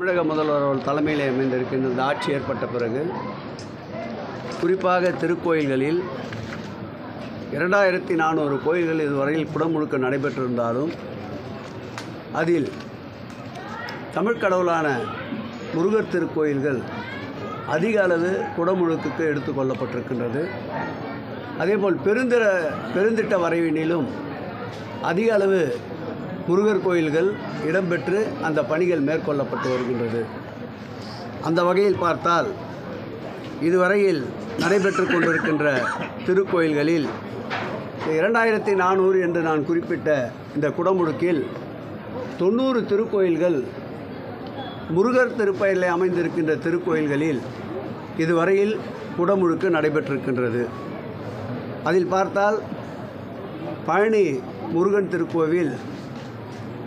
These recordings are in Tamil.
தமிழக முதல்வர் அவர்கள் தலைமையில் அமைந்திருக்கின்ற இந்த ஆட்சி ஏற்பட்ட பிறகு குறிப்பாக திருக்கோயில்களில் இரண்டாயிரத்தி நானூறு கோயில்கள் இதுவரையில் குடமுழுக்க நடைபெற்றிருந்தாலும் அதில் தமிழ் கடவுளான முருகர் திருக்கோயில்கள் அதிக அளவு குடமுழுக்குக்கு எடுத்துக்கொள்ளப்பட்டிருக்கின்றது அதேபோல் பெருந்திர பெருந்திட்ட வரைவினிலும் அதிக அளவு முருகர் கோயில்கள் இடம்பெற்று அந்த பணிகள் மேற்கொள்ளப்பட்டு வருகின்றது. அந்த வகையில் பார்த்தால் இதுவரையில் நடைபெற்று கொண்டிருக்கின்ற திருக்கோயில்களில் இரண்டாயிரத்தி நானூறு என்று நான் குறிப்பிட்ட இந்த குடமுழுக்கில் தொண்ணூறு திருக்கோயில்கள் முருகர் திருப்பெயரில் அமைந்திருக்கின்ற திருக்கோயில்களில் இதுவரையில் குடமுழுக்கு நடைபெற்றிருக்கின்றது. அதில் பார்த்தால் பழனி முருகன் திருக்கோவில்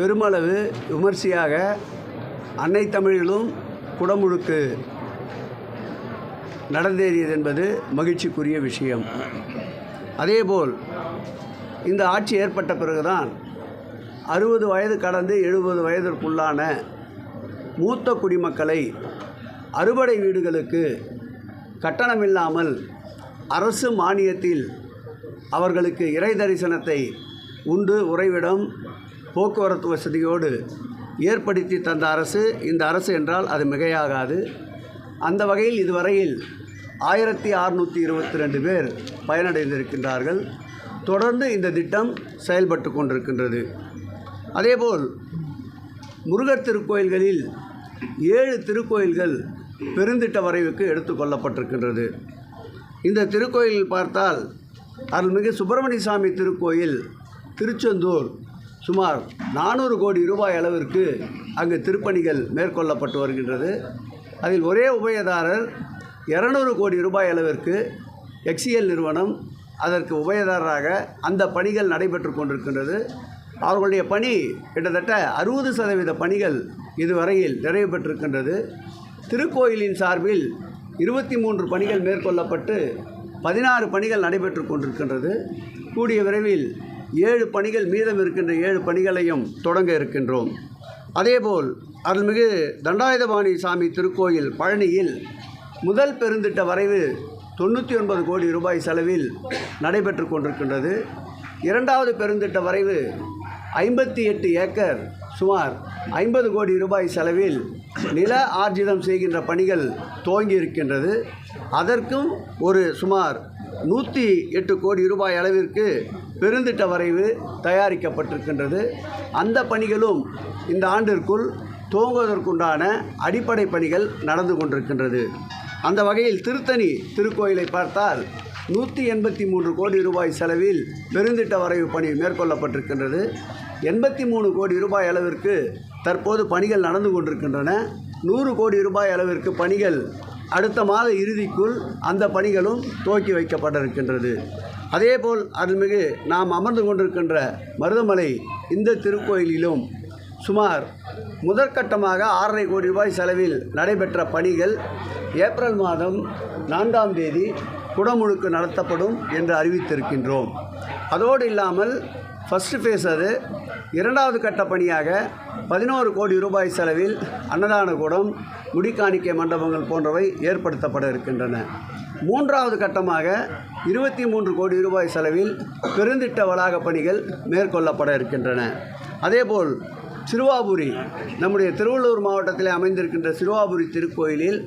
பெருமளவு விமர்சையாக அன்னை தமிழிலும் குடமுழுக்கு நடந்தேறியது என்பது மகிழ்ச்சிக்குரிய விஷயம். அதேபோல் இந்த ஆட்சி ஏற்பட்ட பிறகுதான் அறுபது வயது கடந்து எழுபது வயதிற்குள்ளான மூத்த குடிமக்களை அறுபடை வீடுகளுக்கு கட்டணமில்லாமல் அரசு மானியத்தில் அவர்களுக்கு இறை தரிசனத்தை உண்டு உறைவிடம் போக்குவரத்து வசதியோடு ஏற்படுத்தி தந்த அரசு இந்த அரசு என்றால் அது மிகையாகாது. அந்த வகையில் இதுவரையில் ஆயிரத்தி அறுநூற்றி இருபத்தி ரெண்டு பேர் பயனடைந்திருக்கின்றார்கள். தொடர்ந்து இந்த திட்டம் செயல்பட்டு கொண்டிருக்கின்றது. அதேபோல் முருகர் திருக்கோயில்களில் ஏழு திருக்கோயில்கள் பெருந்திட்ட வரைவுக்கு எடுத்துக்கொள்ளப்பட்டிருக்கின்றது இந்த திருக்கோயில் பார்த்தால் அருள்மிகு சுப்பிரமணிய சாமி திருக்கோயில் திருச்செந்தூர் சுமார் நானூறு கோடி ரூபாய் அளவிற்கு அங்கு திருப்பணிகள் மேற்கொள்ளப்பட்டு வருகின்றது. அதில் ஒரே உபயதாரர் இரநூறு கோடி ரூபாய் அளவிற்கு எக்ஸிஎல் நிறுவனம் அதற்கு உபயதாரராக அந்த பணிகள் நடைபெற்று கொண்டிருக்கின்றது. அவர்களுடைய பணி கிட்டத்தட்ட அறுபது சதவீத பணிகள் இதுவரையில் நிறைவு பெற்றிருக்கின்றது. திருக்கோயிலின் சார்பில் இருபத்தி மூன்று பணிகள் மேற்கொள்ளப்பட்டு பதினாறு பணிகள் நடைபெற்று கொண்டிருக்கின்றது. கூடிய விரைவில் ஏழு பணிகள் மீதம் இருக்கின்ற ஏழு பணிகளையும் தொடங்க இருக்கின்றோம். அதேபோல் அருள்மிகு தண்டாயுதபாணி சாமி திருக்கோயில் பழனியில் முதல் பெருந்திட்ட வரைவு தொண்ணூற்றி ஒன்பது கோடி ரூபாய் செலவில் நடைபெற்று கொண்டிருக்கின்றது. இரண்டாவது பெருந்திட்ட வரைவு ஐம்பத்தி எட்டு ஏக்கர் சுமார் ஐம்பது கோடி ரூபாய் செலவில் நில ஆர்ஜிதம் செய்கின்ற பணிகள் துவங்கி இருக்கின்றது. அதற்கும் ஒரு சுமார் நூற்றி எட்டு கோடி ரூபாய் அளவிற்கு பெருந்திட்ட வரைவு தயாரிக்கப்பட்டிருக்கின்றது. அந்த பணிகளும் இந்த ஆண்டிற்குள் துவங்குவதற்குண்டான அடிப்படை பணிகள் நடந்து கொண்டிருக்கின்றது. அந்த வகையில் திருத்தணி திருக்கோயிலை பார்த்தால் நூற்றி எண்பத்தி மூன்று கோடி ரூபாய் செலவில் பெருந்திட்ட வரைவு பணி மேற்கொள்ளப்பட்டிருக்கின்றது. எண்பத்தி மூணு கோடி ரூபாய் அளவிற்கு தற்போது பணிகள் நடந்து கொண்டிருக்கின்றன. நூறு கோடி ரூபாய் அளவிற்கு பணிகள் அடுத்த மாத இறுதிக்குள் அந்த பணிகளும் துவக்கி வைக்கப்பட இருக்கின்றது அதேபோல் அருள்மிகு நாம் அமர்ந்து கொண்டிருக்கின்ற மருதமலை இந்த திருக்கோயிலிலும் சுமார் முதற்கட்டமாக ஆறரை கோடி ரூபாய் செலவில் நடைபெற்ற பணிகள் ஏப்ரல் மாதம் நான்காம் தேதி குடமுழுக்கு நடத்தப்படும் என்று அறிவித்திருக்கின்றோம். அதோடு இல்லாமல் ஃபஸ்ட்டு ஃபேஸ் அது. இரண்டாவது கட்ட பணியாக பதினோரு கோடி ரூபாய் செலவில் அன்னதான கூடம் முடிக்காணிக்கை மண்டபங்கள் போன்றவை ஏற்படுத்தப்பட இருக்கின்றன. மூன்றாவது கட்டமாக இருபத்தி மூன்று கோடி ரூபாய் செலவில் பெருந்திட்ட வளாக பணிகள் மேற்கொள்ளப்பட இருக்கின்றன. அதேபோல் சிறுவாபுரி நம்முடைய திருவள்ளூர் மாவட்டத்தில் அமைந்திருக்கின்ற சிறுவாபுரி திருக்கோயிலில்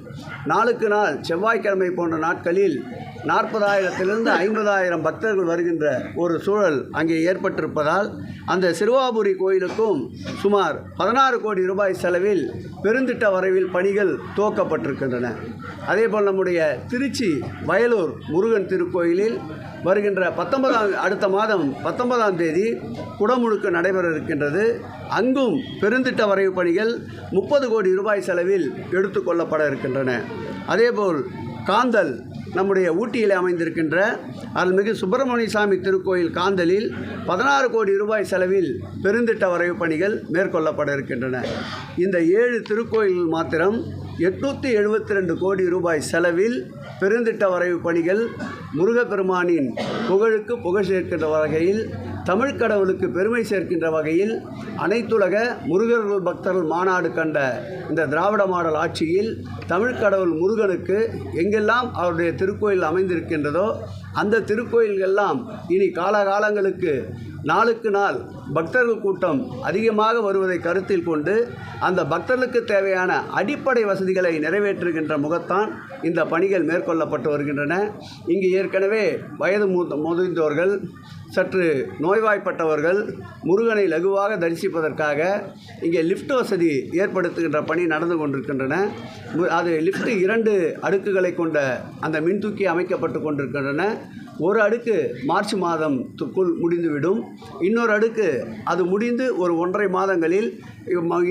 நாளுக்கு நாள் செவ்வாய்க்கிழமை போன்ற நாட்களில் நாற்பதாயிரத்திலிருந்து ஐம்பதாயிரம் பக்தர்கள் வருகின்ற ஒரு சூழல் அங்கே ஏற்பட்டிருப்பதால் அந்த சிறுவாபுரி கோயிலுக்கும் சுமார் பதினாறு கோடி ரூபாய் செலவில் பெருந்திட்ட வரைவில் பணிகள் துவக்கப்பட்டிருக்கின்றன. அதேபோல் நம்முடைய திருச்சி வயலூர் முருகன் திருக்கோயிலில் வருகின்ற பத்தொன்பதாம் அடுத்த மாதம் பத்தொன்பதாம் தேதி குடமுழுக்கு நடைபெற இருக்கின்றது. அங்கும் பெருந்திட்ட வரைவு பணிகள் முப்பது கோடி ரூபாய் செலவில் எடுத்துக்கொள்ளப்பட இருக்கின்றன. அதேபோல் காந்தல் நம்முடைய ஊட்டியில் அமைந்திருக்கின்ற அருள்மிகு சுப்பிரமணிய சாமி திருக்கோயில் காந்தலில் பதினாறு கோடி ரூபாய் செலவில் பெருந்திட்ட வரைவு பணிகள் மேற்கொள்ளப்பட இருக்கின்றன. இந்த ஏழு திருக்கோயில் மாத்திரம் எட்நூற்றி எழுபத்தி ரெண்டு கோடி ரூபாய் செலவில் பெருந்திட்ட வரைவு பணிகள் முருகப்பெருமானின் புகழுக்கு புகழ் சேர்க்கின்ற வகையில் தமிழ் கடவுளுக்கு பெருமை சேர்க்கின்ற வகையில் அனைத்துலக முருகர்கள் பக்தர்கள் மாநாடு கண்ட இந்த திராவிட மாடல் ஆட்சியில் தமிழ் கடவுள் முருகனுக்கு எங்கெல்லாம் அவருடைய திருக்கோயில் அமைந்திருக்கின்றதோ அந்த திருக்கோயில்கள்லாம் இனி காலகாலங்களுக்கு நாளுக்கு நாள் பக்தர்கள் கூட்டம் அதிகமாக வருவதை கருத்தில் கொண்டு அந்த பக்தர்களுக்கு தேவையான அடிப்படை வசதிகளை நிறைவேற்றுகின்ற முகத்தான் இந்த பணிகள் மேற்கொள்ளப்பட்டு வருகின்றன. இங்கு ஏற்கனவே வயது மூத்த முதிர்ந்தோர்கள் சற்று நோய்வாய்ப்பட்டவர்கள் முருகனை லகுவாக தரிசிப்பதற்காக இங்கே லிஃப்ட் வசதி ஏற்படுத்துகின்ற பணி நடந்து கொண்டிருக்கின்றன. அது லிஃப்ட் இரண்டு அடுக்குகளை கொண்ட அந்த மின்தூக்கி அமைக்கப்பட்டு கொண்டிருக்கின்றன. ஒரு அடுக்கு மார்ச் மாதத்துக்குள் முடிந்துவிடும். இன்னொரு அடுக்கு அது முடிந்து ஒரு ஒன்றரை மாதங்களில்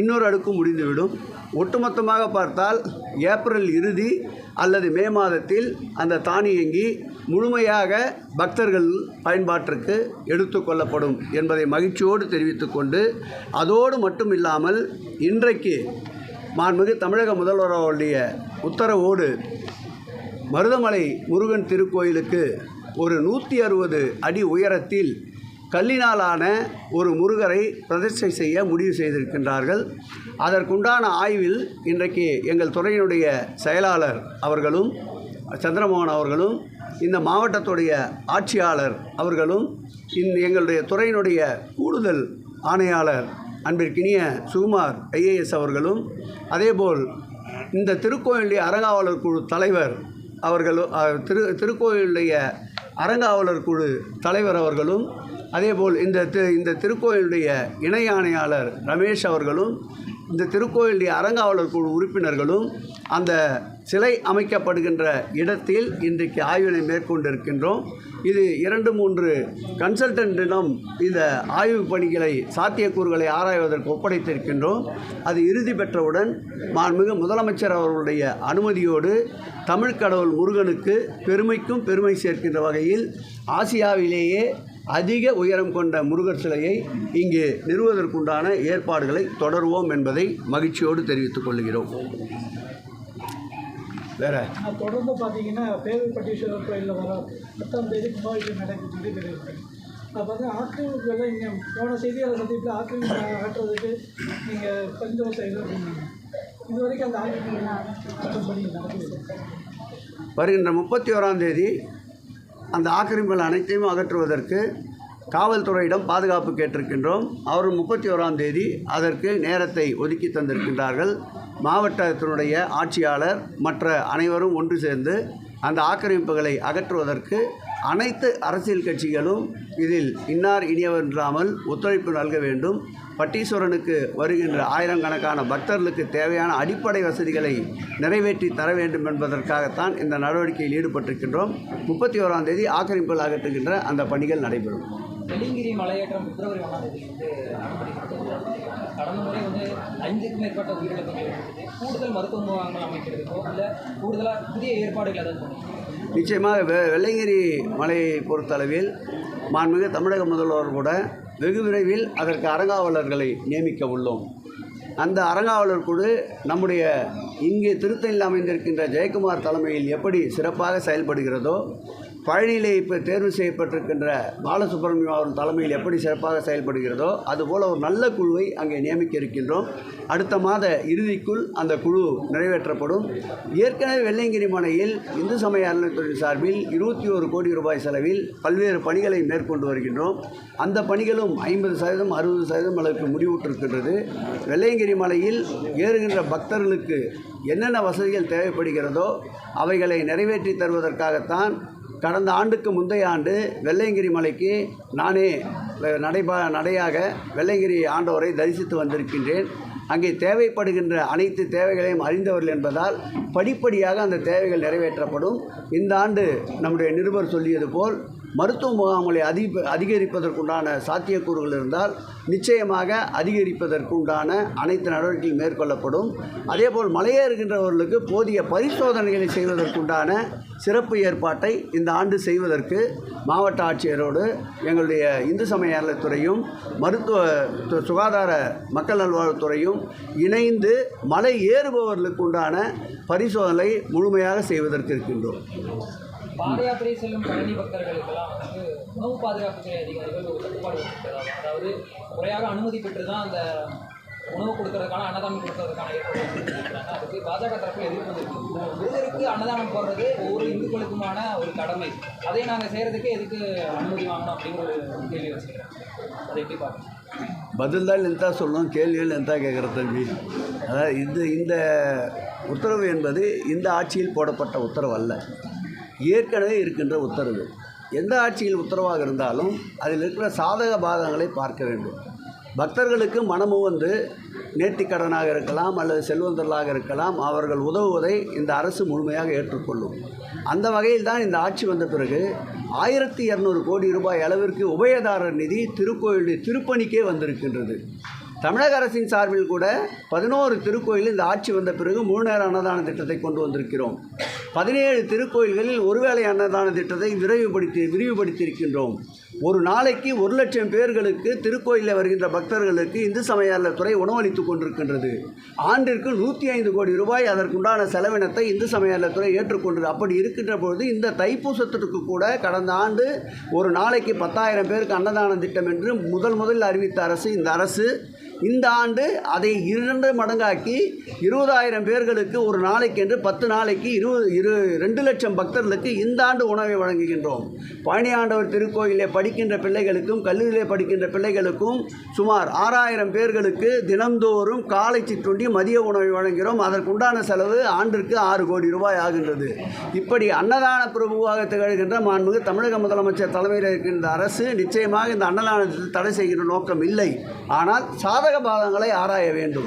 இன்னொரு அடுக்கும் முடிந்துவிடும். ஒட்டுமொத்தமாக பார்த்தால் ஏப்ரல் இறுதி அல்லது மே மாதத்தில் அந்த தானியங்கி முழுமையாக பக்தர்கள் பயன்பாட்டிற்கு எடுத்துக்கொள்ளப்படும் என்பதை மகிழ்ச்சியோடு தெரிவித்துக்கொண்டு அதோடு மட்டும் இல்லாமல் இன்றைக்கு மாண்புமிகு தமிழக முதல்வர் அவருடைய உத்தரவோடு மருதமலை முருகன் திருக்கோயிலுக்கு ஒரு நூற்றி அறுபது அடி உயரத்தில் கல்லினாலான ஒரு முருகரை பிரதிஷ்டை செய்ய முடிவு செய்திருக்கின்றார்கள். அதற்குண்டான ஆய்வில் இன்றைக்கு எங்கள் துறையினுடைய செயலாளர் அவர்களும் சந்திரமோகன் அவர்களும் இந்த மாவட்டத்துடைய ஆட்சியாளர் அவர்களும் இந் எங்களுடைய துறையினுடைய கூடுதல் ஆணையாளர் அன்பிற்கினிய சுகுமார் ஐஏஎஸ் அவர்களும் அதேபோல் இந்த திருக்கோயிலுடைய அறங்காவலர் குழு தலைவர் அவர்களும் திரு திருக்கோயிலுடைய அறங்காவலர் குழு தலைவர் அவர்களும் அதேபோல் இந்த தி இந்த திருக்கோயிலுடைய இணை ஆணையாளர் ரமேஷ் அவர்களும் இந்த திருக்கோயிலுடைய அறங்காவலர் குழு உறுப்பினர்களும் அந்த சிலை அமைக்கப்படுகின்ற இடத்தில் இன்றைக்கு ஆய்வினை மேற்கொண்டிருக்கின்றோம். இது இரண்டு மூன்று கன்சல்டன்ட்டிடம் இந்த ஆய்வு பணிகளை சாத்தியக்கூறுகளை ஆராய்வதற்கு ஒப்படைத்திருக்கின்றோம். அது இறுதி பெற்றவுடன் மாண்புமிகு முதலமைச்சர் அவர்களுடைய அனுமதியோடு தமிழ் கடவுள் முருகனுக்கு பெருமைக்கும் பெருமை சேர்க்கின்ற வகையில் ஆசியாவிலேயே அதிக உயரம் கொண்ட முருகர் சிலையை இங்கு நிறுவுவதற்குண்டான ஏற்பாடுகளை தொடருவோம் என்பதை மகிழ்ச்சியோடு தெரிவித்துக் கொள்கிறோம். வேற? தொடர்ந்து பார்த்தீங்கன்னா பேரூர்பட்டீஸ்வரர் கோயிலில் வர பத்தாம் தேதி கும்பாபிஷேகம் நடக்குது நடைபெறுகிறது அது பார்த்தீங்கன்னா ஆக்கிரமிப்புகளை இங்கே போன செய்தியாளர் சந்திப்பில் ஆக்கிரமிப்பு அகற்றுவதற்கு நீங்கள் பரிந்துரை செய்யணும் அப்படின்னாங்க இது வரைக்கும் அந்த ஆக்கிரமிப்பு பணி நடக்குது? வருகின்ற முப்பத்தி ஓராம் தேதி அந்த ஆக்கிரமிப்புகள் அனைத்தையும் அகற்றுவதற்கு காவல்துறையிடம் பாதுகாப்பு கேட்டிருக்கின்றோம். அவர் முப்பத்தி ஓராம் தேதி அதற்கு நேரத்தை ஒதுக்கி தந்திருக்கின்றார்கள். மாவட்டத்தினுடைய ஆட்சியாளர் மற்ற அனைவரும் ஒன்று சேர்ந்து அந்த ஆக்கிரமிப்புகளை அகற்றுவதற்கு அனைத்து அரசியல் கட்சிகளும் இதில் இன்னார் இனியவர் இல்லாமல் ஒத்துழைப்பு நல்க வேண்டும். பட்டீஸ்வரனுக்கு வருகின்ற ஆயிரக்கணக்கான பக்தர்களுக்கு தேவையான அடிப்படை வசதிகளை நிறைவேற்றி தர வேண்டும் என்பதற்காகத்தான் இந்த நடவடிக்கையில் ஈடுபட்டிருக்கின்றோம். முப்பத்தி ஓராம் தேதி ஆக்கிரமிப்புகள் அகற்றுகின்ற அந்த பணிகள் நடைபெறும். வெள்ளிங்கிரி மலையேற்றம் பிப்ரவரி ஒன்றாம் தேதி கடந்த முறை வந்து ஐந்துக்கும் மேற்பட்ட உயிரிழப்புகள் ஏற்பட்டது கூடுதல் மருத்துவ முகாம்கள் அமைக்கிறதுக்கோ இல்லை கூடுதலாக புதிய ஏற்பாடுகள் ஏதாவது பண்ணுங்க நிச்சயமாக வெ வெள்ளையங்கிரி மலையை பொறுத்தளவில் மாண்புமிகு தமிழக முதல்வர் கூட வெகு விரைவில் அதற்கு அரங்காவலர்களை நியமிக்க உள்ளோம். அந்த அரங்காவலர் குழு நம்முடைய இங்கே திருத்தணியில் அமைந்திருக்கின்ற ஜெயக்குமார் தலைமையில் எப்படி சிறப்பாக செயல்படுகிறதோ பழனியிலே இப்போ தேர்வு செய்யப்பட்டிருக்கின்ற பாலசுப்ரமணியம் அவர்கள் தலைமையில் எப்படி சிறப்பாக செயல்படுகிறதோ அதுபோல் ஒரு நல்ல குழுவை அங்கே நியமிக்க இருக்கின்றோம். அடுத்த மாத இறுதிக்குள் அந்த குழு நிறைவேற்றப்படும். ஏற்கனவே வெள்ளையங்கிரி மலையில் இந்து சமய அறநிலைத்துறை சார்பில் இருபத்தி ஒரு கோடி ரூபாய் செலவில் பல்வேறு பணிகளை மேற்கொண்டு வருகின்றோம். அந்த பணிகளும் ஐம்பது சதவீதம் அறுபது சதவீதம் அளவுக்கு முடிவுற்றிருக்கின்றது. வெள்ளையங்கிரி மலையில் ஏறுகின்ற பக்தர்களுக்கு என்னென்ன வசதிகள் தேவைப்படுகிறதோ அவைகளை நிறைவேற்றி தருவதற்காகத்தான் கடந்த ஆண்டுக்கு முந்தைய ஆண்டு வெள்ளையங்கிரி மலைக்கு நானே நடைபா நடையாக வெள்ளையங்கிரி ஆண்டவரை தரிசித்து வந்திருக்கின்றேன். அங்கே தேவைப்படுகின்ற அனைத்து தேவைகளையும் அறிந்தவர்கள் என்பதால் படிப்படியாக அந்த தேவைகள் நிறைவேற்றப்படும். இந்த ஆண்டு நம்முடைய நிருபர் சொல்லியது போல் மருத்துவ முகாம்களை அதிக அதிகரிப்பதற்குண்டான சாத்தியக்கூறுகள் இருந்தால் நிச்சயமாக அதிகரிப்பதற்குண்டான அனைத்து நடவடிக்கைகள் மேற்கொள்ளப்படும். அதேபோல் மலையேறுகின்றவர்களுக்கு போதிய பரிசோதனைகளை செய்வதற்குண்டான சிறப்பு ஏற்பாட்டை இந்த ஆண்டு செய்வதற்கு மாவட்ட ஆட்சியரோடு எங்களுடைய இந்து சமய அறநிலைத்துறையும் மருத்துவ சுகாதார மக்கள் நல்வாழ்வுத்துறையும் இணைந்து மலை ஏறுபவர்களுக்கு உண்டான பரிசோதனை முழுமையாக செய்வதற்கு இருக்கின்றோம். பாத யாத்திரை செல்லும் பழனி பக்தர்களுக்கெல்லாம் வந்து உணவு பாதுகாப்புத்துறை அதிகாரிகள் ஒரு கட்டுப்பாடு விதித்திருக்கிறாங்க அதாவது முறையாக அனுமதி பெற்று தான் அந்த உணவு கொடுக்கறதுக்கான அன்னதானம் கொடுக்கறதுக்கான ஏற்பாடு அதுக்கு பாஜக தரப்பில் எதிர்ப்பு வந்திருக்கு. அன்னதானம் போடுறது ஒவ்வொரு இந்துக்களுக்குமான ஒரு கடமை. அதை நாங்கள் செய்கிறதுக்கு எதுக்கு அனுமதி வாங்கணும் அப்படிங்கிற ஒரு கேள்வி வச்சுக்கிறேன் அதை எப்படி பார்க்கணும்? பதில் தான் லென்த்தாக சொல்லணும் கேள்விகள் லென்த்தாக கேட்குற தம்பி. அதாவது இது இந்த உத்தரவு என்பது இந்த ஆட்சியில் போடப்பட்ட உத்தரவு அல்ல. ஏற்கனவே இருக்கின்ற உத்தரவு. எந்த ஆட்சியில் உத்தரவாக இருந்தாலும் அதில் இருக்கிற சாதக பாதகங்களை பார்க்க வேண்டும். பக்தர்களுக்கு மனமும் வந்து நேர்த்திக்கடனாக இருக்கலாம் அல்லது செல்வந்தர்களாக இருக்கலாம் அவர்கள் உதவுவதை இந்த அரசு முழுமையாக ஏற்றுக்கொள்ளும். அந்த வகையில் தான் இந்த ஆட்சி வந்த பிறகு ஆயிரத்தி இரநூறு கோடி ரூபாய் அளவிற்கு உபயதாரர் நிதி திருக்கோயிலுடைய திருப்பணிக்கே வந்திருக்கின்றது. தமிழக அரசின் சார்பில் கூட பதினோரு திருக்கோயில் இந்த ஆட்சி வந்த பிறகு முழுநேர அன்னதான திட்டத்தை கொண்டு வந்திருக்கிறோம். பதினேழு திருக்கோயில்களில் ஒருவேளை அன்னதான திட்டத்தை விரைவுபடுத்தி விரிவுபடுத்தியிருக்கின்றோம். ஒரு நாளைக்கு ஒரு லட்சம் பேர்களுக்கு திருக்கோயிலில் வருகின்ற பக்தர்களுக்கு இந்து சமயத்துறை உணவளித்துக் கொண்டிருக்கின்றது. ஆண்டிற்கு நூற்றி ஐந்து கோடி ரூபாய் அதற்குண்டான செலவினத்தை இந்து சமயத்துறை ஏற்றுக்கொண்டது. அப்படி இருக்கின்ற பொழுது இந்த தைப்பூசத்திற்கு கூட கடந்த ஆண்டு ஒரு நாளைக்கு பத்தாயிரம் பேருக்கு அன்னதான திட்டம் என்று முதல் முதலில் அறிவித்த அரசு இந்த அரசு இந்த ஆண்டு அதை இரண்டு மடங்காக்கி இருபதாயிரம் பேர்களுக்கு ஒரு நாளைக்கென்று பத்து நாளைக்கு இருபது இரு ரெண்டு லட்சம் பக்தர்களுக்கு இந்த ஆண்டு உணவை வழங்குகின்றோம். பழனியாண்டவர் திருக்கோயிலே படிக்கின்ற பிள்ளைகளுக்கும் கல்லூரியிலே படிக்கின்ற பிள்ளைகளுக்கும் சுமார் ஆறாயிரம் பேர்களுக்கு தினந்தோறும் காலை சிற்றுண்டி மதிய உணவை வழங்குகிறோம். அதற்குண்டான செலவு ஆண்டிற்கு ஆறு கோடி ரூபாய் ஆகின்றது. இப்படி அன்னதான பிரபுவாக திகழ்கின்ற மாண்புமிகு தமிழக முதலமைச்சர் தலைமையில் இருக்கின்ற அரசு நிச்சயமாக இந்த அன்னதானத்தில் தடை செய்கின்ற நோக்கம் இல்லை. ஆனால் சாதக பாதங்களை ஆராய வேண்டும்.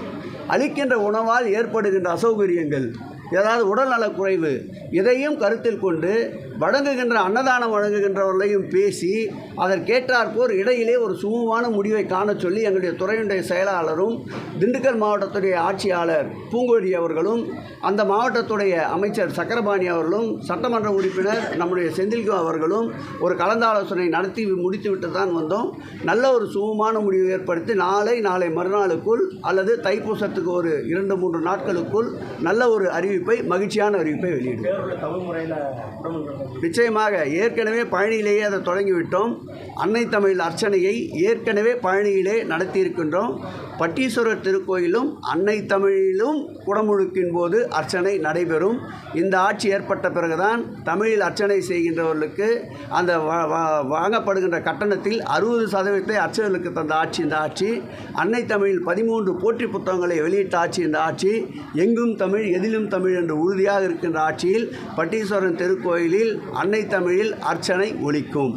அளிக்கின்ற உணவால் ஏற்படுகின்ற அசௌகரியங்கள். ஏதாவது உடல்நலக் குறைவு இதையும் கருத்தில் கொண்டு வழங்குகின்ற அன்னதானம் வழங்குகின்றவர்களையும் பேசி அதற்கேற்றாற்போர் இடையிலே ஒரு சுமூகமான முடிவை காண சொல்லி எங்களுடைய துறையினுடைய செயலாளரும் திண்டுக்கல் மாவட்டத்துடைய ஆட்சியாளர் பூங்கோடி அவர்களும் அந்த மாவட்டத்துடைய அமைச்சர் சக்கரபாணி அவர்களும் சட்டமன்ற உறுப்பினர் நம்முடைய செந்தில்கு அவர்களும் ஒரு கலந்தாலோசனை நடத்தி முடித்துவிட்டு தான் வந்தோம். நல்ல ஒரு சுமூகமான முடிவு ஏற்படுத்தி நாளை நாளை மறுநாளுக்குள் அல்லது தைப்பூசத்துக்கு ஒரு இரண்டு மூன்று நாட்களுக்குள் நல்ல ஒரு அறிவிப்பு மகிழ்ச்சியான அறிவிப்பை வெளியிடுவோம் நிச்சயமாக ஏற்கனவே பழனியிலேயே அதை தொடங்கிவிட்டோம். அன்னை தமிழ் அர்ச்சனையை ஏற்கனவே பழனியிலே நடத்தியிருக்கின்றோம். பட்டீஸ்வரர் திருக்கோயிலும் அன்னை தமிழிலும் குடமுழுக்கின் போது அர்ச்சனை நடைபெறும். இந்த ஆட்சி ஏற்பட்ட பிறகுதான் தமிழில் அர்ச்சனை செய்கின்றவர்களுக்கு அந்த வ- வ- வாங்கப்படுகின்ற கட்டணத்தில் அறுபது சதவீதத்தை அர்ச்சகர்களுக்கு தந்த ஆட்சி இந்த ஆட்சி. அன்னை தமிழில் பதிமூன்று போற்றி புத்தகங்களை வெளியிட்ட ஆட்சி இந்த ஆட்சி. எங்கும் தமிழ் எதிலும் தமிழ் என்று உறுதியாக இருக்கின்ற ஆட்சியில் பட்டீஸ்வரன் திருக்கோயிலில் அன்னை தமிழில் அர்ச்சனை ஒழிக்கும்